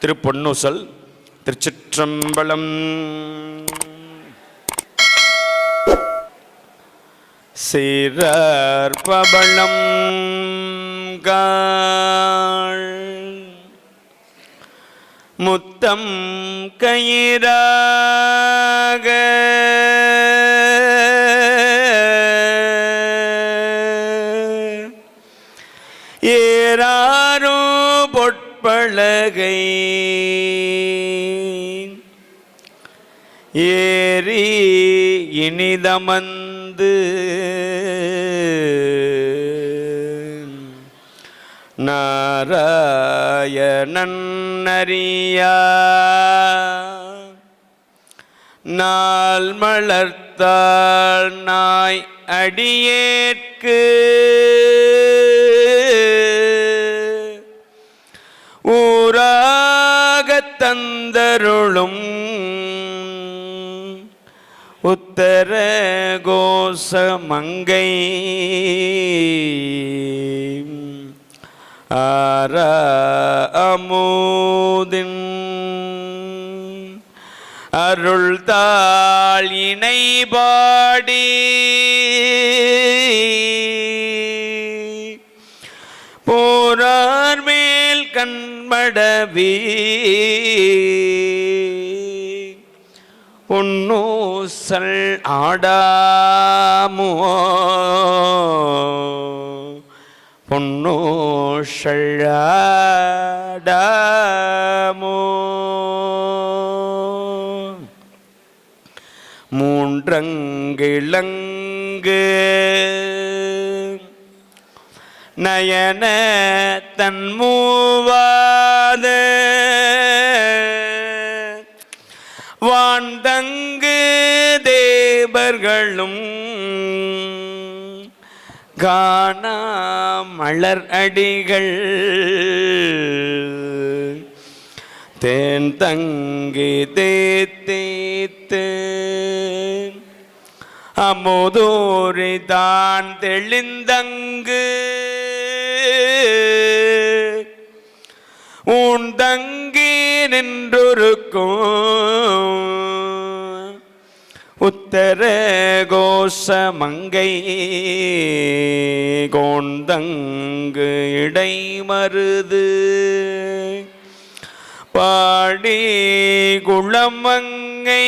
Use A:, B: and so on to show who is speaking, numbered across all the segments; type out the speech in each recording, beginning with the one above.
A: திருப்பொன்னுசல் திருச்சிற்றம்பலம். சீரர்பபலம் காள். முத்தம் கயிறாக. ஏறாரோ பொற்பழகை ஏறி இனிதமந்து நாராயணன் அறியா நாள் மலர்த்தாள் நாய் அடியேற்கு. தந்தருளும் உத்தர கோச மங்கை ஆர அமுதின் அருள் தாள் இணைபாடி கண்மடவி உன்னூசல் ஆடாமோ. பொன்னூஷல் மூன்றங்கிழங்கு. நயன தன்மூவாத வான்தங்கு தேவர்களும் காணா மலர் அடிகள். தேன் தங்கி தேத்தேத்து அமுதோரி தான் தெளிந்தங்கு. தங்கி நின்றொருக்கும். உத்தர கோஷ மங்கை கோந்தங்கு இடைமருது. பாடி குளமங்கை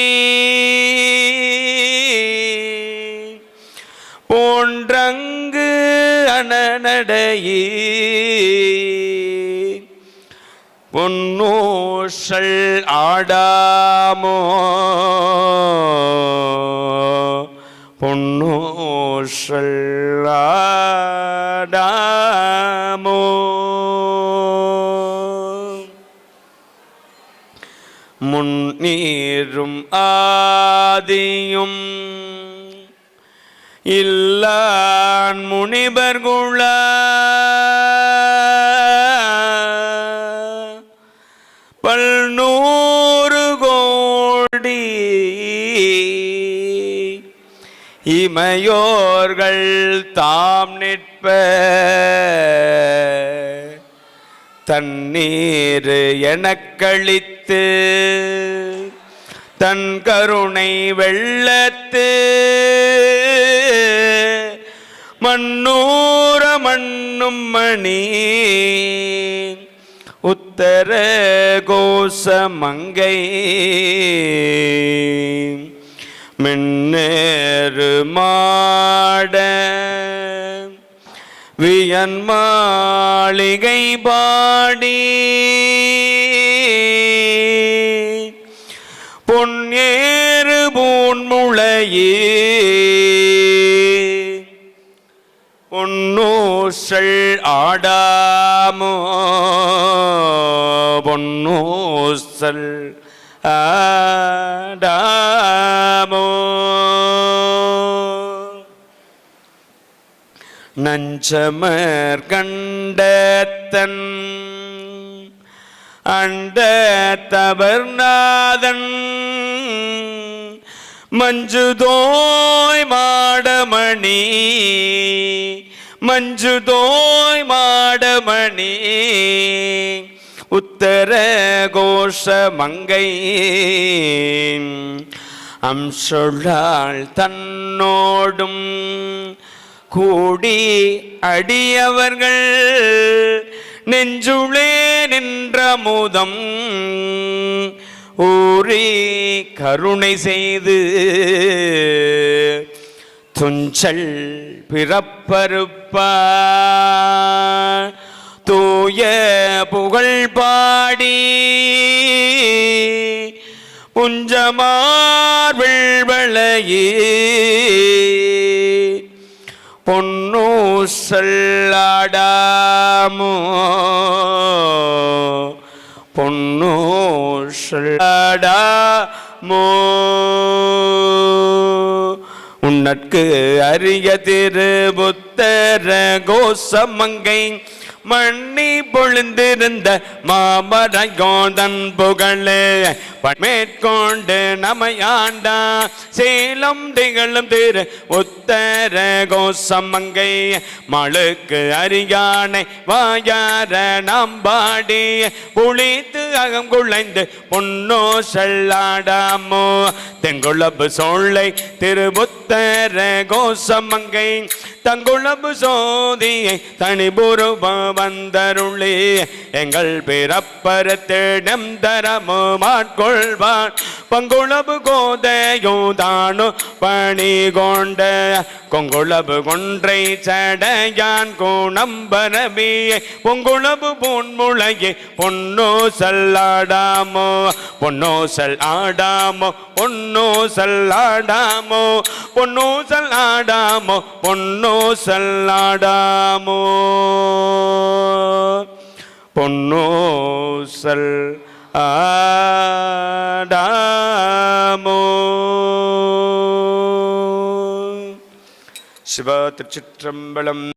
A: போன்றங்கு அணநடையே பொன்னூஷல் ஆடாமோ? பொன்னூஷல் ஆடாமோ? முன்னீரும் ஆதியும் இல்லான் முனிபர்குள இமையோர்கள் தாம் நிற்ப. தண்ணீர் எனக்களித்து தன் கருணை வெள்ளத்து. மண்ணூர மண்ணும் மணி உத்தர கோச மங்கை. மின்னேறு மாட வியன் மாளிகை பாடி பொன்னேறு பூன்முளையே பொன்னூசல் ஆடாமோ பொன்னூசல் ஆடாமோ நஞ்சமர் கண்டத்தன் அண்ட தவர்நாதன் மஞ்சுதோய் மாடமணி மஞ்சுதோய் மாடமணி. உத்தர கோஷ மங்கை அம்சொழாள் தன்னோடும். கூடி அடியவர்கள் நெஞ்சுளே நின்ற முதம். ஊரே கருணை செய்து துஞ்சல் பிறப்பருப்பா தூய புகழ் பாடி புஞ்சமார் வெள்வளையே பொன்னோ சொல்லாடாமோ? பொன்னோ சொல்லாடாமோ? உன்னற்கு அரிய திரு புத்தர கோசமங்கை மண்ணி பொழுந்திருந்த மாமர கோதன் புகழே. மேற்கொண்டு நமையாண்டா. சேலம் திகழும் திரு உத்தர கோசமங்கை மழுக்கு அரியானை வாயார நம்பாடி. புளித்து அகம் குழைந்து பொன்னோ செல்லாடாமோ தெங்குளப்பு சோலை திருபுத்தர கோசமங்கை தங்குளப்பு சோதியை தனிபுருப வந்தருளி. எங்கள் பிறப்பரத்திடம் தரமோ மாட்கொள் பங்குளவு கோதையோ தானோ பணி கொண்ட கொங்குளவு கொன்றை சடையான் கோணம்பரவியை. பொங்குளவு பொன்முளையே பொன்னோ சல்லாடாமோ பொன்னோ சல் ஆடாமோ பொன்னோ சல்லாடாமோ பொன்னோ சல்லாடாமோ பொன்னோ சல்லாடாமோ. பொன்னோ சல் ஆடாமோ. சிவ திருச்சிற்றம்பலம்